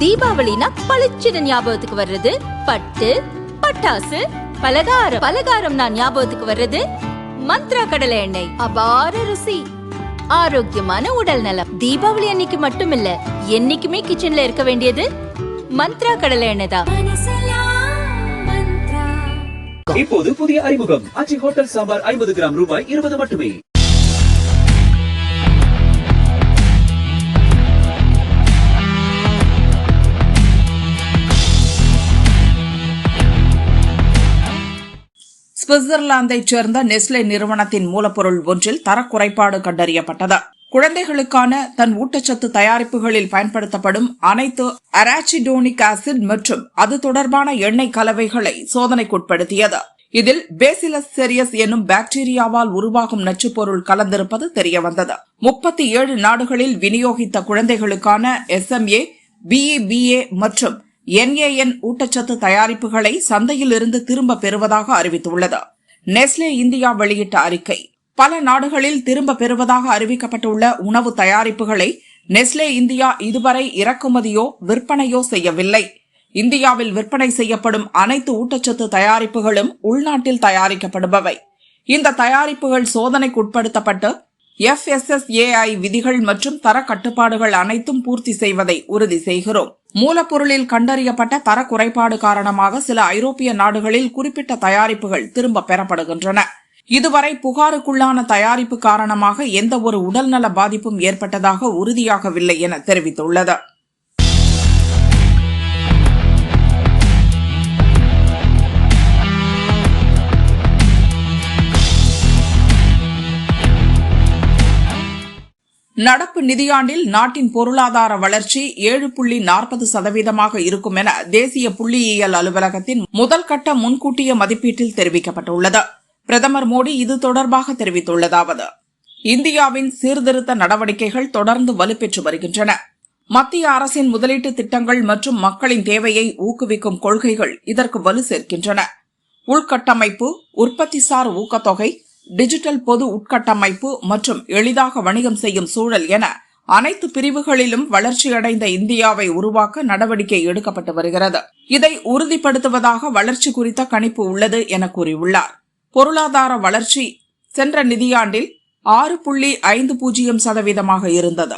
தீபாவளினா பளிச்சுன்னு ஞாபகத்துக்கு வர்றது. பட்டு பட்டாசு பலகாரம். பலகாரம் நான் ஞாபகத்துக்கு வர்றது. மந்த்ரா கடலை எண்ணெய். அபார ருசி. ஆரோக்கியமான உடல் நலம். தீபாவளி அன்னைக்கு மட்டும் இல்ல என்னைக்குமே கிச்சன்ல இருக்க வேண்டியது மந்த்ரா கடலை எண்ணெய் தான். இப்போது புதிய அறிமுகம். அச்சி ஹோட்டல் சாம்பார் ஐம்பது கிராம் ரூபாய் இருபது மட்டுமே. சுவிட்சர்லாந்தைச் சேர்ந்த நெஸ்லே நிறுவனத்தின் மூலப்பொருள் ஒன்றில் தரக்குறைபாடு கண்டறியப்பட்டது. குழந்தைகளுக்கான தன் ஊட்டச்சத்து தயாரிப்புகளில் பயன்படுத்தப்படும் அனைத்து அராச்சிடோனிக் ஆசிட் மற்றும் அது தொடர்பான எண்ணெய் கலவைகளை சோதனைக்குட்படுத்தியது. இதில் பேசிலஸ் செரியஸ் என்னும் பாக்டீரியாவால் உருவாகும் நச்சுப்பொருள் கலந்திருப்பது தெரியவந்தது. முப்பத்தி ஏழு நாடுகளில் விநியோகித்த குழந்தைகளுக்கான எஸ்எம்ஏ பிஇபிஏ மற்றும் என்ஏஎன் ஊட்டச்சத்து தயாரிப்புகளை சந்தையில் இருந்து திரும்ப பெறுவதாக அறிவித்துள்ளது. நெஸ்லே இந்தியா வெளியிட்ட அறிக்கை. பல நாடுகளில் திரும்ப பெறுவதாக அறிவிக்கப்பட்டுள்ள உணவு தயாரிப்புகளை நெஸ்லே இந்தியா இதுவரை இறக்குமதியோ விற்பனையோ செய்யவில்லை. இந்தியாவில் விற்பனை செய்யப்படும் அனைத்து ஊட்டச்சத்து தயாரிப்புகளும் உள்நாட்டில் தயாரிக்கப்படுபவை. இந்த தயாரிப்புகள் சோதனைக்குட்படுத்தப்பட்டு எஃப்எஸ்எஸ்ஏஐ விதிகள் மற்றும் தர கட்டுப்பாடுகள் அனைத்தும் பூர்த்தி செய்வதை உறுதி செய்கிறோம். மூலப்பொருளில் கண்டறியப்பட்ட தர குறைபாடு காரணமாக சில ஐரோப்பிய நாடுகளில் குறிப்பிட்ட தயாரிப்புகள் திரும்ப பெறப்படுகின்றன. இதுவரை புகாருக்குள்ளான தயாரிப்பு காரணமாக எந்த ஒரு உடல்நல பாதிப்பும் ஏற்பட்டதாக உறுதியாகவில்லை என தெரிவித்துள்ளது. நடப்பு நிதியாண்டில் நாட்டின் பொருளாதார வளர்ச்சி ஏழு புள்ளி நாற்பது சதவீதமாக இருக்கும் என தேசிய புள்ளியியல் அலுவலகத்தின் முதல் கட்ட முன்கூட்டிய மதிப்பீட்டில் தெரிவிக்கப்பட்டுள்ளது. பிரதமர் மோடி இது தொடர்பாக தெரிவித்துள்ளதாவது இந்தியாவின் சீர்திருத்த நடவடிக்கைகள் தொடர்ந்து வலுப்பெற்று வருகின்றன. மத்திய அரசின் முதலீட்டு திட்டங்கள் மற்றும் மக்களின் தேவையை ஊக்குவிக்கும் கொள்கைகள் இதற்கு வலு சேர்க்கின்றன. உள்கட்டமைப்பு உற்பத்திசார் ஊக்கத்தொகை டிஜிட்டல் பொது உட்கட்டமைப்பு மற்றும் எளிதாக வணிகம் செய்யும் சூழல் என அனைத்து பிரிவுகளிலும் வளர்ச்சியடைந்த இந்தியாவை உருவாக்க நடவடிக்கை எடுக்கப்பட்டு வருகிறது. இதை உறுதிப்படுத்துவதாக வளர்ச்சி குறித்த கணிப்பு உள்ளது என கூறியுள்ளார். பொருளாதார வளர்ச்சி சென்ற நிதியாண்டில் ஆறு புள்ளி ஐந்து பூஜ்ஜியம் சதவீதமாக இருந்தது.